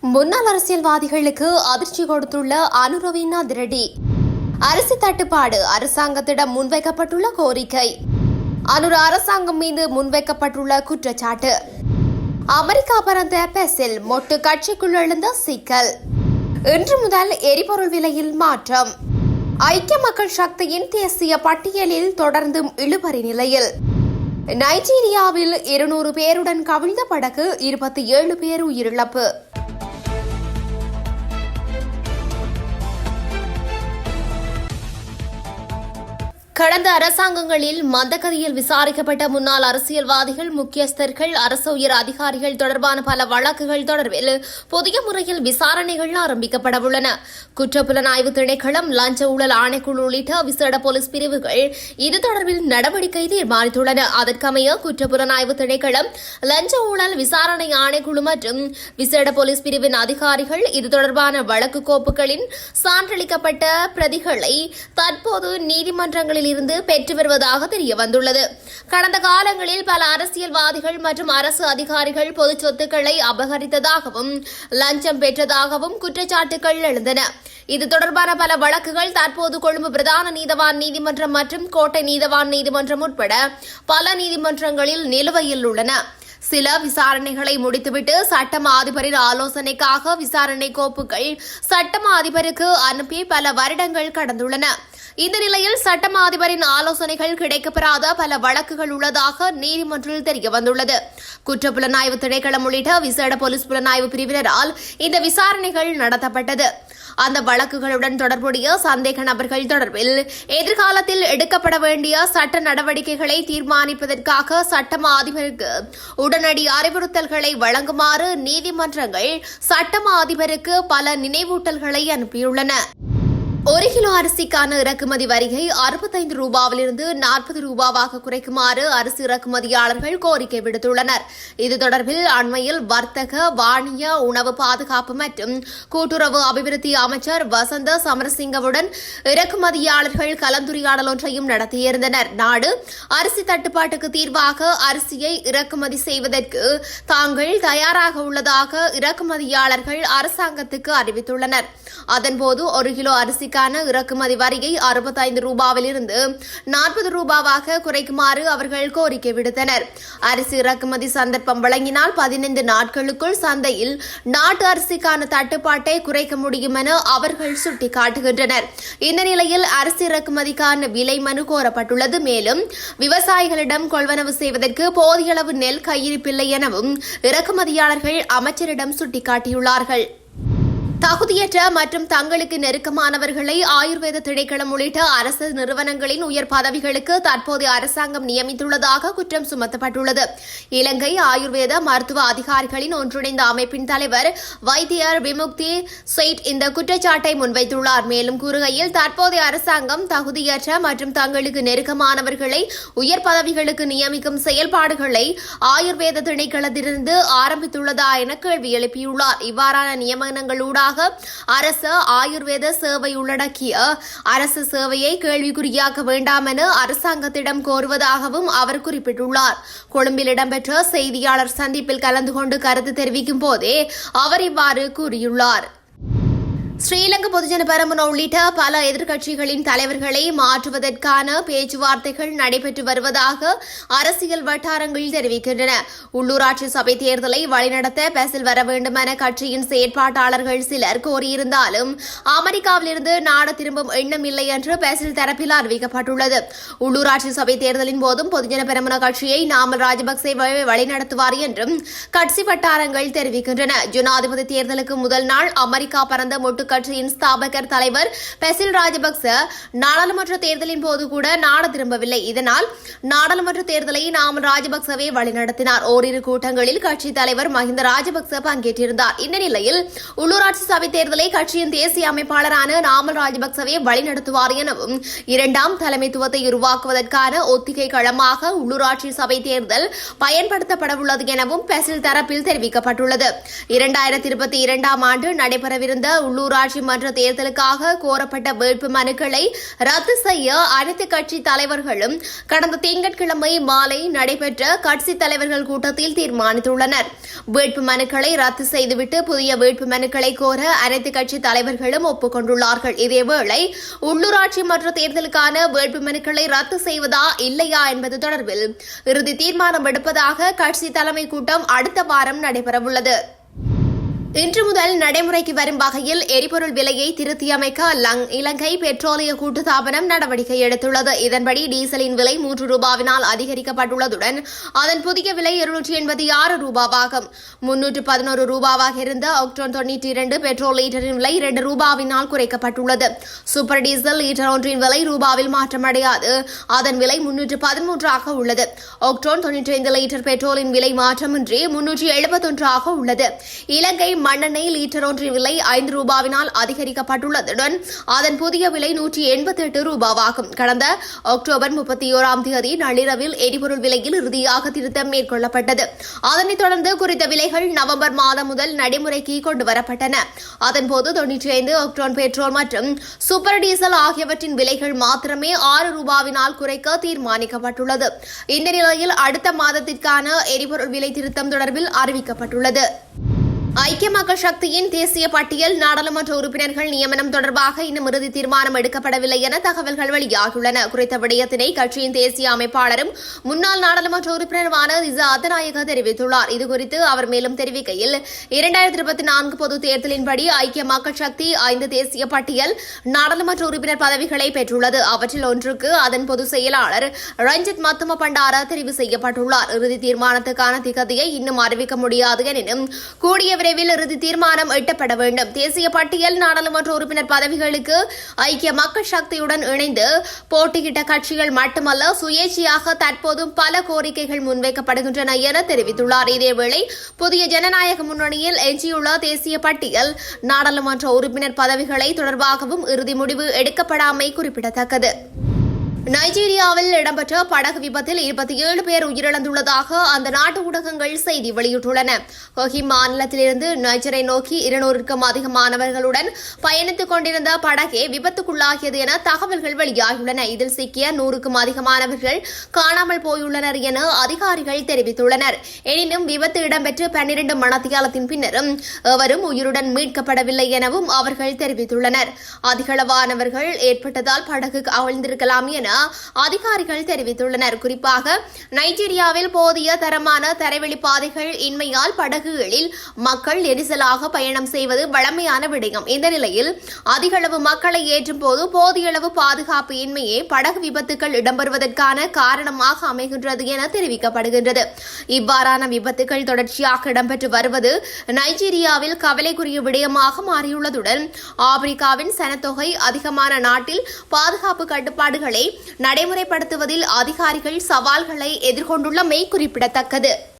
முன்னாள் அரசியல்வாதிகளுக்கு அதிர்ச்சி கொடுத்துள்ள அனுரவீனா திரடி. அரிசி தட்டுப்பாடு அரசாங்கத்திடம் முன்வைக்கப்பட்டுள்ள கோரிக்கை. அனுர அரசாங்கம் மீது முன்வைக்கப்பட்டுள்ள குற்றச்சாட்டு. அமெரிக்கா பறந்த பெசில் மொட்டு கட்சிக்குள் எழுந்த சிக்கல். இன்று முதல் எரிபொருள் விலையில் மாற்றம். ஐக்கிய மக்கள் சக்தியின் தேசிய பட்டியலில் தொடர்ந்தும் இழுபறி நிலையில். நைஜீரியாவில் இருநூறு பேருடன் கவிழ்ந்த படகு இருபத்தி ஏழு பேர் உயிரிழப்பு. கடந்த அரசாங்கங்களில் மந்தகதியில் விசாரிக்கப்பட்ட முன்னாள் அரசியல்வாதிகள் முக்கியஸ்தர்கள் அரசு உயர் அதிகாரிகள் தொடர்பான பல வழக்குகள் தொடர்பில் புதிய முறையில் விசாரணைகள் ஆரம்பிக்கப்பட உள்ளன. குற்றப்புலனாய்வு திணைக்களம் லஞ்ச ஊழல் ஆணைக்குழு உள்ளிட்ட விசேட போலீஸ் பிரிவுகள் இது தொடர்பில் நடவடிக்கை தீர்மானித்துள்ளன. அதற்கமைய குற்றப்புலனாய்வு திணைக்களம் லஞ்ச ஊழல் விசாரணை ஆணைக்குழு மற்றும் விசேட போலீஸ் பிரிவின் அதிகாரிகள் இது தொடர்பான வழக்கு கோப்புகளின் சான்றளிக்கப்பட்ட பிரதிகளை தற்போது நீதிமன்றங்களில் இருந்து பெற்று வருவதாக தெரிய வந்துள்ளது கடந்த காலங்களில் பல அரசியல்வாதிகள் மற்றும் அரசு அதிகாரிகள் பொது சொத்துக்களை அபகரித்ததாகவும் லஞ்சம் பெற்றதாகவும் குற்றச்சாட்டுகள் எழுந்தன. இது தொடர்பான பல வழக்குகள் தற்போது கொழும்பு பிரதான நீதவான் நீதிமன்றம் மற்றும் கோட்டை நீதவான் நீதிமன்றம் உட்பட பல நீதிமன்றங்களில் நிலுவையில் உள்ளன. சில விசாரணைகளை முடித்துவிட்டு சட்டமா அதிபரின் ஆலோசனைக்காக விசாரணை கோப்புகள் சட்டமா அதிபருக்கு அனுப்பி பல வருடங்கள் கடந்துள்ளன. இந்த நிலையில் சட்டமா அதிபரின் ஆலோசனைகள் கிடைக்கப்பெறாத பல வழக்குகள் உள்ளதாக நீதிமன்றில் தெரியவந்துள்ளது குற்றப்புலனாய்வு திணைக்களம் உள்ளிட்ட விசேட போலீஸ் புலனாய்வு பிரிவினரால் இந்த விசாரணைகள் நடத்தப்பட்டது. அந்த வழக்குகளுடன் தொடர்புடைய சந்தேக நபர்கள் தொடர்பில் எதிர்காலத்தில் எடுக்கப்பட வேண்டிய சட்ட நடவடிக்கைகளை தீர்மானிப்பதற்காக சட்டம் அதிபருக்கு உடனடி அறிவுறுத்தல்களை வழங்குமாறு நீதிமன்றங்கள் சட்டம் அதிபருக்கு பல நினைவூட்டல்களை அனுப்பியுள்ளன. ஒரு கிலோ அரிசிக்கான இறக்குமதி வரியை அறுபத்தைந்து ரூபாவிலிருந்து நாற்பது ரூபாவாக குறைக்குமாறு அரிசி இறக்குமதியாளர்கள் கோரிக்கை விடுத்துள்ளனர். இது தொடர்பில் அண்மையில் வர்த்தக வாணிய உணவு பாதுகாப்பு மற்றும் கூட்டுறவு அபிவிருத்தி அமைச்சர் வசந்த சமரசிங்கவுடன் இறக்குமதியாளர்கள் கலந்துரையாடல் ஒன்றையும் நடத்தியிருந்தனர். நாடு அரிசி தட்டுப்பாட்டுக்கு தீர்வாக அரிசியை இறக்குமதி செய்வதற்கு தாங்கள் தயாராக உள்ளதாக இறக்குமதியாளர்கள் அரசாங்கத்துக்கு அறிவித்துள்ளனர். அதன்போது ஒரு கிலோ அரிசி அரிசிக்கான இறக்குமதி வரியை அறுபத்தைந்து ரூபாவிலிருந்து நாற்பது ரூபாவாக குறைக்குமாறு அவர்கள் கோரிக்கை விடுத்தனர். அரிசி இறக்குமதி சந்தர்ப்பம் வழங்கினால் பதினைந்து நாட்களுக்குள் சந்தையில் நாட்டு அரிசிக்கான தட்டுப்பாட்டை குறைக்க முடியும் என அவர்கள் சுட்டிக்காட்டுகின்றனர். இந்த நிலையில் அரிசி இறக்குமதிக்கான விலை மனு கோரப்பட்டுள்ளது. மேலும் விவசாயிகளிடம் கொள்வனவு செய்வதற்கு போதிய அளவு நெல் கையிருப்பில்லை எனவும் இறக்குமதியாளர்கள் அமைச்சரிடம் சுட்டிக்காட்டியுள்ளார்கள். தகுதியற்ற மற்றும் தங்களுக்கு நெருக்கமானவர்களை ஆயுர்வேத திணைக்களம் உள்ளிட்ட அரசு நிறுவனங்களின் உயர் பதவிகளுக்கு தற்போதைய அரசாங்கம் நியமித்துள்ளதாக குற்றம் சுமத்தப்பட்டுள்ளது. இலங்கை ஆயுர்வேத மருத்துவ அதிகாரிகளின் ஒன்றிணைந்த அமைப்பின் தலைவர் வைத்தியர் விமுக்தி செயிட் இந்த குற்றச்சாட்டை முன்வைத்துள்ளார். மேலும் கூறுகையில் தற்போதைய அரசாங்கம் தகுதியற்ற மற்றும் தங்களுக்கு நெருக்கமானவர்களை உயர் பதவிகளுக்கு நியமிக்கும் செயல்பாடுகளை ஆயுர்வேத திணைக்களத்திலிருந்து ஆரம்பித்துள்ளதா என கேள்வி எழுப்பியுள்ளார். இவ்வாறான நியமனங்களூடாக அரசு ஆயுர்வேத சேவை உள்ளடக்கிய அரசு சேவையை கேள்விக்குறியாக்க வேண்டாம் என அரசாங்கத்திடம் கோருவதாகவும் அவர் குறிப்பிட்டுள்ளார். கொழும்பில் இடம்பெற்ற செய்தியாளர் சந்திப்பில் கலந்து கொண்டு கருத்து தெரிவிக்கும் போதே அவர் இவ்வாறு கூறியுள்ளார். ஸ்ரீலங்கா பொதுஜன பெரமுன உள்ளிட்ட பல எதிர்க்கட்சிகளின் தலைவர்களை மாற்றுவதற்கான பேச்சுவார்த்தைகள் நடைபெற்று வருவதாக அரசியல் வட்டாரங்கள் தெரிவிக்கின்றன. உள்ளூராட்சி சபை தேர்தலை வழிநடத்த பெசில் வர வேண்டும் என கட்சியின் செயற்பாட்டாளர்கள் சிலர் கோரியிருந்தாலும் அமெரிக்காவிலிருந்து நாடு திரும்பும் எண்ணம் இல்லை என்று பெசில் தரப்பில் அறிவிக்கப்பட்டுள்ளது. உள்ளூராட்சி சபை தேர்தலின் போதும் பொதுஜன பெரமுன கட்சியை நாமல் ராஜபக்சே வழிநடத்துவார் என்றும் கட்சி வட்டாரங்கள் தெரிவிக்கின்றன. ஜனாதிபதி தேர்தலுக்கு முதல் நாள் அமெரிக்கா பறந்த மொட்டு கட்சியின் ஸ்தாபகர் தலைவர் பெசில் ராஜபக்ச நாடாளுமன்ற தேர்தலின் போது கூட நாட திரும்பவில்லை. இதனால் நாடாளுமன்ற தேர்தலை நாமல் ராஜபக்சவே வழிநடத்தினார். ஓரிரு கூட்டங்களில் கட்சித் தலைவர் மஹிந்த ராஜபக்ச பங்கேற்றிருந்தார். இந்த நிலையில் உள்ளூராட்சி சபை தேர்தலை கட்சியின் தேசிய அமைப்பாளரான நாமல் ராஜபக்சவே வழிநடத்துவார் எனவும் இரண்டாம் தலைமைத்துவத்தை உருவாக்குவதற்கான ஒத்திகை களமாக உள்ளூராட்சி சபை தேர்தல் பயன்படுத்தப்படவுள்ளது எனவும் பெசில் தரப்பில் தெரிவிக்கப்பட்டுள்ளது. இரண்டாயிரத்தி இருபத்தி இரண்டாம் ஆண்டு நடைபெறவிருந்த உள்ளூராட்சி உள்ளூராட்சி மன்ற தேர்தலுக்காக கோரப்பட்ட வேட்பு மனுக்களை ரத்து செய்ய அனைத்து கட்சி தலைவர்களும் கடந்த திங்கட்கிழமை மாலை நடைபெற்ற கட்சி தலைவர்கள் கூட்டத்தில் தீர்மானித்துள்ளனர். வேட்பு மனுக்களை ரத்து செய்துவிட்டு புதிய வேட்பு மனுக்களை கோர அனைத்து கட்சி தலைவர்களும் ஒப்புக் கொண்டுள்ளார்கள் இதேவேளை உள்ளூராட்சி மன்ற தேர்தலுக்கான வேட்பு மனுக்களை ரத்து செய்வதா இல்லையா என்பது தொடர்பில் இறுதி தீர்மானம் எடுப்பதாக கட்சி தலைமை கூட்டம் அடுத்த வாரம் நடைபெறவுள்ளது. இன்று முதல் நடைமுறைக்கு வரும் வகையில் எரிபொருள் விலையை திருத்தியமைக்க லங் இலங்கை பெட்ரோலிய கூட்டுத்தாபனம் நடவடிக்கை எடுத்துள்ளது. இதன்படி டீசலின் விலை மூன்று ரூபாவினால் அதிகரிக்கப்பட்டுள்ளதுடன் அதன் புதிய விலை இருநூற்றி எண்பத்தி ஆறு ரூபாவாகும். முன்னூற்று பதினோரு ரூபாவாக இருந்த ஆக்டோன் தொன்னூற்றி இரண்டு பெட்ரோல் லீட்டரின் விலை இரண்டு ரூபாவினால் குறைக்கப்பட்டுள்ளது. சூப்பர் டீசல் லீட்டர் ஒன்றின் விலை ரூபாவில் மாற்றமடையாது. அதன் விலை முன்னூற்று பதிமூன்றாக உள்ளது. ஆக்டோன் தொன்னூற்றி ஐந்து லிட்டர் பெட்ரோலின் விலை மாற்றமின்றி முன்னூற்றி எழுபத்தொன்றாக உள்ளது. இலங்கை மண்ணெண்ணெய் லீட்டர் ஒன்றின் விலை ஐந்து ரூபாவினால் அதிகரிக்கப்பட்டுள்ளதுடன் அதன் புதிய விலை நூற்றி எண்பத்தி எட்டு ரூபாவாகும். கடந்த அக்டோபர் முப்பத்தி ஓராம் தேதி நள்ளிரவில் எரிபொருள் விலையில் இறுதியாக திருத்தம் மேற்கொள்ளப்பட்டது. அதனைத் தொடர்ந்து குறித்த விலைகள் நவம்பர் மாதம் முதல் நடைமுறைக்கு கொண்டுவரப்பட்டன. அதன்போது தொன்னூற்றி ஐந்து ஒக்டோன் பெட்ரோல் மற்றும் சூப்பர் டீசல் ஆகியவற்றின் விலைகள் மாத்திரமே ஆறு ரூபாவினால் குறைக்க தீர்மானிக்கப்பட்டுள்ளது. இந்த நிலையில் அடுத்த மாதத்திற்கான எரிபொருள் விலை திருத்தம் தொடர்பில் அறிவிக்கப்பட்டுள்ளது. ஐக்கிய மக்கள் சக்தியின் தேசிய பட்டியல் நாடாளுமன்ற உறுப்பினர்கள் நியமனம் தொடர்பாக இன்னும் இறுதி தீர்மானம் எடுக்கப்படவில்லை என தகவல்கள் வெளியாகியுள்ளன. குறித்த விடயத்தினை கட்சியின் தேசிய அமைப்பாளரும் முன்னாள் நாடாளுமன்ற உறுப்பினருமான ரிசா அத்தநாயக தெரிவித்துள்ளார். இதுகுறித்து அவர் மேலும் தெரிவிக்கையில் இரண்டாயிரத்தி இருபத்தி நான்கு பொது தேர்தலின்படி ஐக்கிய மக்கள் சக்தி ஐந்து தேசிய பட்டியல் நாடாளுமன்ற உறுப்பினர் பதவிகளை பெற்றுள்ளது. அவற்றில் ஒன்றுக்கு அதன் பொதுச் செயலாளர் ரஞ்சித் மத்தும பண்டார தெரிவு செய்யப்பட்டுள்ளார். இறுதி தீர்மானத்துக்கான திகதியை இன்னும் அறிவிக்க முடியாது எனினும் கூடிய விரைவில் இறுதி தீர்மானம் எட்டப்பட வேண்டும். தேசிய பட்டியல் நாடாளுமன்ற உறுப்பினர் பதவிகளுக்கு ஐக்கிய மக்கள் சக்தியுடன் இணைந்து போட்டியிட்ட கட்சிகள் மட்டுமல்ல சுயேட்சையாக தற்போதும் பல கோரிக்கைகள் முன்வைக்கப்படுகின்றன என தெரிவித்துள்ளார். இதேவேளை புதிய ஜனநாயக முன்னணியில் எஞ்சியுள்ள தேசிய பட்டியல் நாடாளுமன்ற உறுப்பினர் பதவிகளை தொடர்பாகவும் இறுதி முடிவு எடுக்கப்படாமை குறிப்பிடத்தக்கது. நைஜீரியாவில் இடம்பெற்ற படகு விபத்தில் இருபத்தி ஏழு பேர் உயிரிழந்துள்ளதாக அந்த நாட்டு ஊடகங்கள் செய்தி வெளியிட்டுள்ளன. கொஹி மாநிலத்திலிருந்து நைஜரை நோக்கி இருநூறுக்கும் அதிகமானவர்களுடன் பயணித்துக் கொண்டிருந்த படகே விபத்துக்குள்ளாகியது என தகவல்கள் வெளியாகியுள்ளன. இதில் சிக்கிய நூறுக்கும் அதிகமானவர்கள் காணாமல் போயுள்ளனர் என அதிகாரிகள் தெரிவித்துள்ளனர். எனினும் விபத்து இடம்பெற்று பன்னிரண்டு மணத்தியாலத்தின் பின்னரும் எவரும் உயிருடன் மீட்கப்படவில்லை எனவும் அவர்கள் தெரிவித்துள்ளனர். அதிகளவானவர்கள் ஏற்பட்டதால் படகு அவிழ்ந்திருக்கலாம் என அதிகாரிகள் தெரிவித்துள்ளனர். குறிப்பாக நைஜீரியாவில் போதிய தரமான தரைவழி பாதைகள் இன்மையால் படகுகளில் மக்கள் நெரிசலாக பயணம் செய்வது வழமையான விடயம். இந்த நிலையில் அதிகளவு மக்களை ஏற்றும் போது போதிய அளவு பாதுகாப்பு இன்மையே படகு விபத்துகள் இடம்பெறுவதற்கான காரணமாக அமைகின்றது என தெரிவிக்கப்படுகின்றது. இவ்வாறான விபத்துகள் தொடர்ச்சியாக இடம்பெற்று வருவது நைஜீரியாவில் கவலைக்குரிய விடயமாக மாறியுள்ளதுடன் ஆப்பிரிக்காவின் சனத்தொகை அதிகமான நாட்டில் பாதுகாப்பு கட்டுப்பாடுகளை நடைமுறைப்படுத்துவதில் அதிகாரிகள் சவால்களை எதிர்கொண்டுள்ளமை குறிப்பிடத்தக்கது.